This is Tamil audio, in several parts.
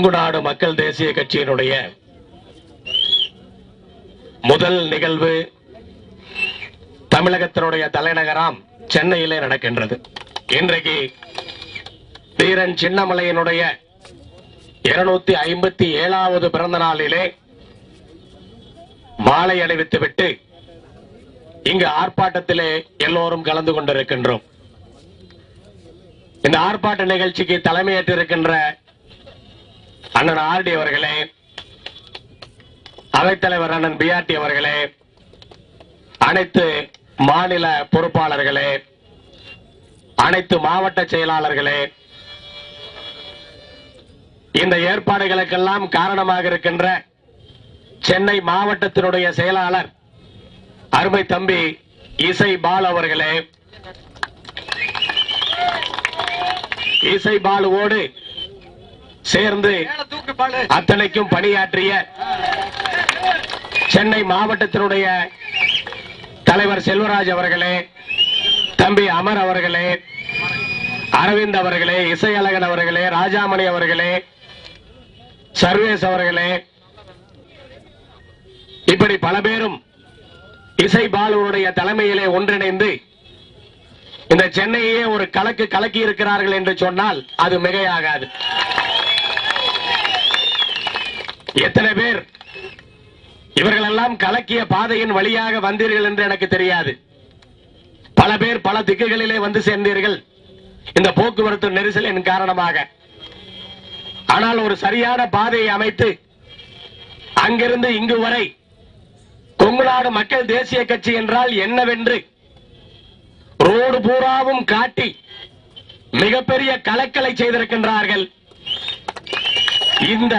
கொங்கு நாடு மக்கள் தேசிய கட்சியினுடைய முதல் நிகழ்வு தமிழகத்தினுடைய தலைநகராம் சென்னையிலே நடக்கின்றது. இன்றைக்கு தீரன் சின்னமலையினுடைய இருநூத்தி ஐம்பத்தி ஏழாவது பிறந்த நாளிலே மாலை அணிவித்துவிட்டு இங்கு ஆர்ப்பாட்டத்திலே எல்லோரும் கலந்து கொண்டிருக்கின்றோம். இந்த ஆர்ப்பாட்ட நிகழ்ச்சிக்கு தலைமையேற்றிருக்கின்ற அண்ணன் ஆர்டி அவர்களே அவைத்தலைவர் அண்ணன் பிஆர்டி அவர்களே அனைத்து மாநில பொறுப்பாளர்களே அனைத்து மாவட்ட செயலாளர்களே இந்த ஏற்பாடுகளுக்கெல்லாம் காரணமாக இருக்கின்ற சென்னை மாவட்டத்தினுடைய செயலாளர் அருமை தம்பி இசை பால் அவர்களே. இசை பாலுவோடு சேர்ந்து அத்தனைக்கும் பணியாற்றிய சென்னை மாவட்டத்தினுடைய தலைவர் செல்வராஜ் அவர்களே தம்பி அமர் அவர்களே அரவிந்த் அவர்களே இசையழகன் அவர்களே ராஜாமணி அவர்களே சர்வேஸ் அவர்களே இப்படி பல பேரும் இசை பாலுவுடைய தலைமையிலே ஒன்றிணைந்து இந்த சென்னையே ஒரு கலக்கு கலக்கி இருக்கிறார்கள் என்று சொன்னால் அது மிகையாகாது. எத்தனை பேர்? இவர்கள் எல்லாம் கலக்கிய பாதையின் வழியாக வந்தீர்கள் என்று எனக்கு தெரியாது. பல பேர் பல திக்குகளிலே வந்து சேர்ந்தீர்கள். இந்த போக்குவரத்து நெரிசலின் காரணமாக. ஆனால் ஒரு சரியான பாதையை அமைத்து அங்கிருந்து இங்கு வரை கொங்குநாடு மக்கள் தேசிய கட்சி என்றால் என்னவென்று ரோடு பூராவும் காட்டி மிகப்பெரிய கலக்கலை செய்திருக்கின்றார்கள். இந்த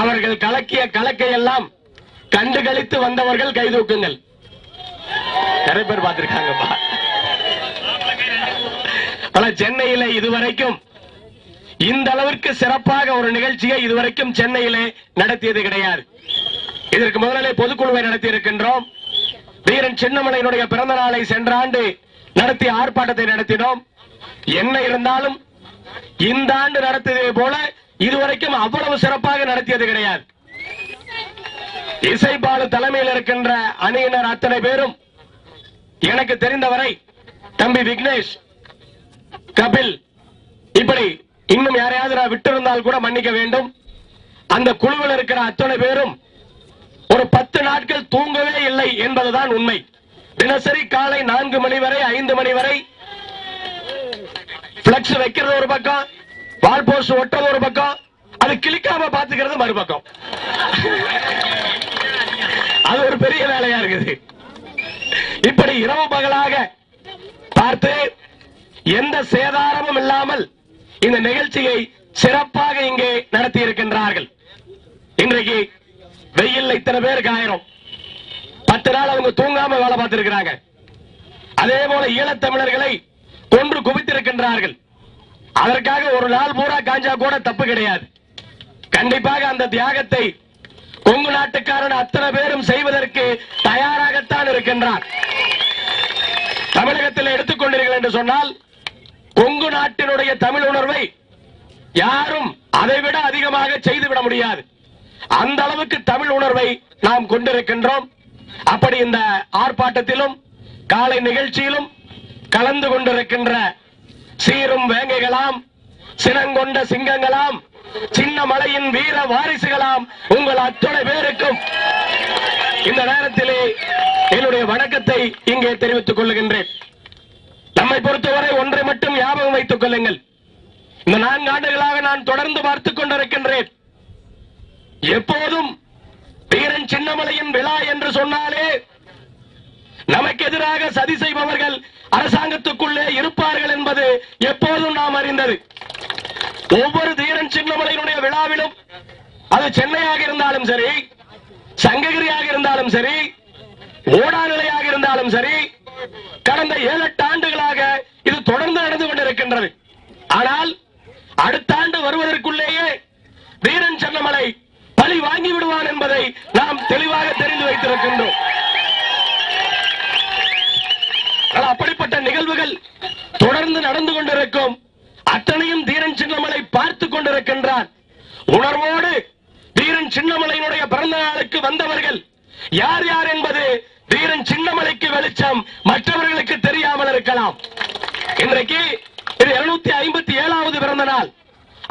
அவர்கள் கலக்கிய கலக்கை எல்லாம் கண்டுகளித்து வந்தவர்கள் கைதூக்குங்கள் நிறைய பேர் பார்த்திருக்காங்கப்பா ஆனா சென்னையில இதுவரைக்கும் இந்த அளவிற்கு சிறப்பாக ஒரு நிகழ்ச்சியை இதுவரைக்கும் சென்னையிலே நடத்தியது கிடையாது. இதற்கு முதலிலே பொதுக்குழுவை நடத்தி இருக்கின்றோம் வீரன் சின்னமலையினுடைய பிறந்த நாளை சென்ற ஆண்டு நடத்திய ஆர்ப்பாட்டத்தை நடத்தினோம். என்ன இருந்தாலும் இந்த ஆண்டு நடத்தியதை போல இதுவரைக்கும் அவ்வளவு சிறப்பாக நடத்தியது கிடையாது. இசைபாலு தலைமையில் இருக்கின்ற அணியினர் அத்தனை பேரும் எனக்கு தெரிந்தவரை தம்பி விக்னேஷ் கபில் இப்படி இன்னும் யாரையாவது நான் விட்டிருந்தால் கூட மன்னிக்க வேண்டும். அந்த குழுவில் இருக்கிற அத்தனை பேரும் ஒரு பத்து நாட்கள் தூங்கவே இல்லை என்பதுதான் உண்மை. தினசரி காலை நான்கு மணி வரை ஐந்து மணி வரை பிளக்ஸ் வைக்கிறது ஒரு பக்கம் வால் போஸ்ட் ஒட்ட ஒரு பக்கம் அது கிளிக்காம பாத்துக்கிறது மறுபக்கம். அது ஒரு பெரிய வேலையா இருக்குது. இப்படி இரவு பகலாக பார்த்து எந்த சேதாரமும் இல்லாமல் இந்த நிகழ்ச்சியை சிறப்பாக இங்கே நடத்தி இருக்கின்றார்கள் இன்றைக்கு வெயில் இத்தனை பேர் காயிரும் பத்து நாள் அவங்க தூங்காம வேலை பார்த்திருக்கிறாங்க. அதே போல ஈழத்தமிழர்களை கொன்று குவித்திருக்கின்றார்கள். அதற்காக ஒரு நாள் பூரா காஞ்சா கூட தப்பு கிடையாது. கண்டிப்பாக அந்த தியாகத்தை கொங்கு நாட்டுக்காரன் அத்தனை பேரும் செய்வதற்கு தயாராகத்தான் இருக்கின்றார் தமிழகத்தில் எடுத்துக்கொண்டீர்கள் என்று சொன்னால் கொங்கு நாட்டினுடைய தமிழ் உணர்வை யாரும் அதைவிட அதிகமாக செய்துவிட முடியாது. அந்த அளவுக்கு தமிழ் உணர்வை நாம் கொண்டிருக்கின்றோம். அப்படி இந்த ஆர்ப்பாட்டத்திலும் காலை நிகழ்ச்சியிலும் கலந்து கொண்டிருக்கின்ற சீரும் வேங்கைகளாம் சினங்கொண்ட சிங்கங்களாம் சின்ன மலையின் வீர வாரிசுகளாம் உங்கள் அத்தனை பேருக்கும். இந்த நேரத்திலே என்னுடைய வணக்கத்தை இங்கே தெரிவித்துக் கொள்ளுகின்றேன். நம்மை பொறுத்தவரை ஒன்றை மட்டும் ஞாபகம் வைத்துக் கொள்ளுங்கள். இந்த நான்கு ஆண்டுகளாக நான் தொடர்ந்து பார்த்துக் கொண்டிருக்கின்றேன். எப்போதும் வீரன் சின்னமலையின் விழா என்று சொன்னாலே நமக்கு எதிராக சதி செய்பவர்கள் அரசாங்கத்துக்குள்ளே இருப்பார்கள் என்பது எப்போதும் நாம் அறிந்தது. ஒவ்வொரு தீரன் சின்னமலையினுடைய விழாவிலும் அது சென்னையாக இருந்தாலும் சரி சங்ககிரியாக இருந்தாலும் சரி ஓடாநிலையாக இருந்தாலும் சரி கடந்த ஏழு எட்டு ஆண்டுகளாக இது தொடர்ந்து நடந்து கொண்டிருக்கின்றது. ஆனால் அடுத்த ஆண்டு வருவதற்குள்ளேயே வீரன் சென்னமலை பழி வாங்கி விடுவான் என்பதை நாம் தெளிவாக தெரிந்து வைத்திருக்கின்றோம். அப்படி அப்படிப்பட்ட தொடர்ந்து நடந்து கொண்டிருக்கும் அத்தனையும் தீரன் சின்னமலை பார்த்து கொண்டிருக்கின்றார் உணர்வோடு தீரன் சின்னமலையினுடைய பிறந்த நாளுக்கு வந்தவர்கள் யார் யார் என்பது தீரன் சின்னமலைக்கு வெளிச்சம் மற்றவர்களுக்கு தெரியாமல் இருக்கலாம். இன்றைக்கு இது இருநூத்தி ஐம்பத்தி ஏழாவது பிறந்த நாள்.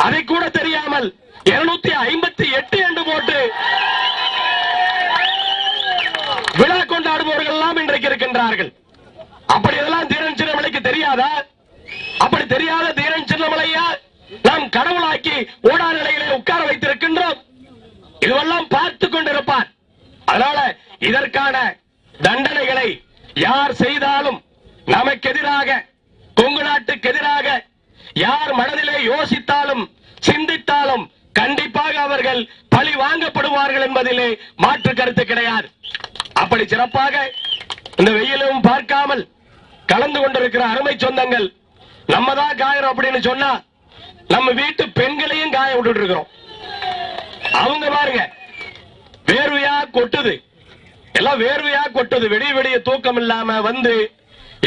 அதை கூட தெரியாமல் இருநூத்தி ஐம்பத்தி எட்டு என்று போட்டு விழா கொண்டாடுபவர்கள் எல்லாம் இன்றைக்கு இருக்கின்றார்கள். அப்படி எல்லாம் தெரியாத அப்படி தெரியாத தீரன் சின்னமலையா நாம் கடவுளாக்கி ஓடா நிலையிலே உட்கார வைத்திருக்கின்றோம். இதுவெல்லாம் பார்த்து கொண்டிருப்பார். அதனால இதற்கான தண்டனைகளை யார் செய்தாலும் நமக்கு எதிராக கொங்கு நாட்டுக்கு எதிராக யார் மனதிலே யோசித்தாலும் சிந்தித்தாலும் கண்டிப்பாக அவர்கள் பழி வாங்கப்படுவார்கள் என்பதிலே மாற்று கருத்து கிடையாது. அப்படி சிறப்பாக இந்த வெயிலும் பார்க்காமல் கலந்து கொண்டிருக்கிற அருமை சொந்தங்கள். நம்ம தான் காயறோம் அப்படின்னு சொன்னா நம்ம வீட்டு பெண்களையும் காய விட்டுட்டு இருக்கிறோம். அவங்க பாருங்க வேர்வையா கொட்டுது. எல்லாம் வேர்வையா கொட்டுது. விடிய வெடிய தூக்கம் இல்லாம வந்து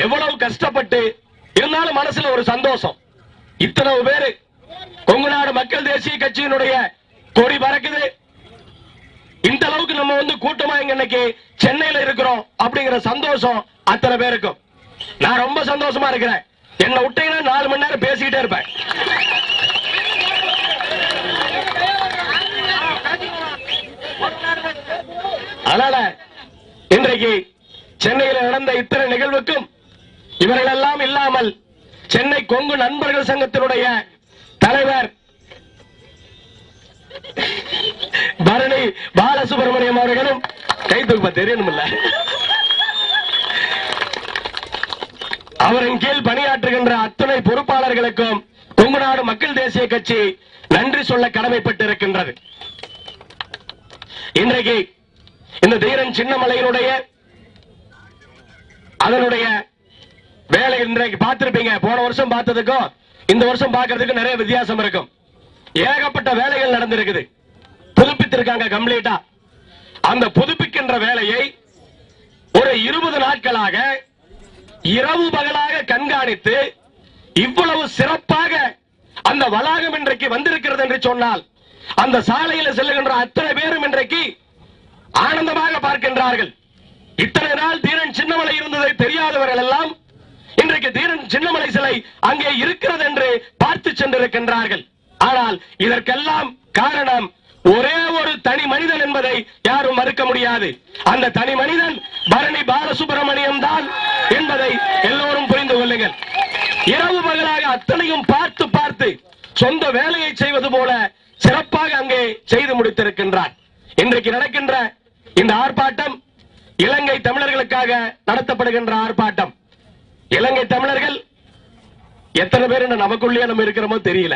எவ்வளவு கஷ்டப்பட்டு இருந்தாலும் மனசுல ஒரு சந்தோஷம். இத்தனை பேரு கொங்கு நாடு மக்கள் தேசிய கட்சியினுடைய கொடி பறக்குது. இந்த அளவுக்கு நம்ம வந்து கூட்டமா இங்க இன்னைக்கு சென்னையில இருக்கிறோம் அப்படிங்கிற சந்தோஷம் அத்தனை பேருக்கும். நான் ரொம்ப சந்தோஷமா இருக்கிறேன். என்ன விட்டீங்கன்னா நாலு மணி நேரம் பேசிக்கிட்டே இருப்பேன். அதனால இன்றைக்கு சென்னையில் நடந்த இத்தனை நிகழ்வுக்கும் இவர்கள் எல்லாம் இல்லாமல் சென்னை கொங்கு நண்பர்கள் சங்கத்தினுடைய தலைவர் பரணி பாலசுப்ரமணியம் அவர்களும் கை தூக்க இல்லை அவரின் கீழ் பணியாற்றுகின்ற அத்துணை பொறுப்பாளர்களுக்கும் கொங்குநாடு மக்கள் தேசிய கட்சி நன்றி சொல்ல கடமைப்பட்டிருக்கின்றது. இன்றைக்கு இந்த தீரன் சின்னமலையினுடைய அதனுடைய வேலை இன்றைக்கு பார்த்திருப்பீங்க. போன வருஷம் பார்த்ததுக்கும் இந்த வருஷம் பார்க்கிறதுக்கு நிறைய வித்தியாசம் இருக்கும். ஏகப்பட்ட வேலைகள் நடந்திருக்குது. புதுப்பித்திருக்காங்க கம்ப்ளீட்டா. அந்த புதுப்பிக்கின்ற வேலையை ஒரு இருபது நாட்களாக இரவு பகலாக கண்காணித்து இவ்வளவு சிறப்பாக அந்த வளாகம் இன்றைக்கு வந்திருக்கிறது என்று சொன்னால் அந்த சாலையில் செல்லுகின்ற அத்தனை பேரும் இன்றைக்கு ஆனந்தமாக பார்க்கின்றார்கள். இத்தனை நாள் தீரன் சின்னமலை இருந்ததை தெரியாதவர்கள் எல்லாம் இன்றைக்கு தீரன் சின்னமலை சிலை அங்கே இருக்கிறது என்று பார்த்து சென்றிருக்கின்றார்கள். ஆனால் இதற்கெல்லாம் காரணம் ஒரே ஒரு தனி மனிதன் என்பதை யாரும் மறுக்க முடியாது. அந்த தனி மனிதன் பரணி பாலசுப்ரமணியம் தான் என்பதை எல்லோரும் புரிந்து கொள்ளுங்கள். இரவு பகலாக அத்தனையும் பார்த்து பார்த்து சொந்த வேலையை செய்வது போல சிறப்பாக அங்கே செய்து முடித்திருக்கின்றார் இன்றைக்கு நடக்கின்ற இந்த ஆர்ப்பாட்டம் இலங்கை தமிழர்களுக்காக நடத்தப்படுகின்ற ஆர்ப்பாட்டம். இலங்கை தமிழர்கள் எத்தனை பேர் இன்னும் நமக்குள்ளேயே நம்ம இருக்கிறோமோ தெரியல.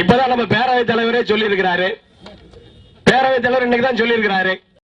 இப்பதான் நம்ம பேரவைத் தலைவரே சொல்லி இருக்கிறாரு பேரவைத் தலைவர் இன்னைக்கு தான் சொல்லியிருக்கிறாரு.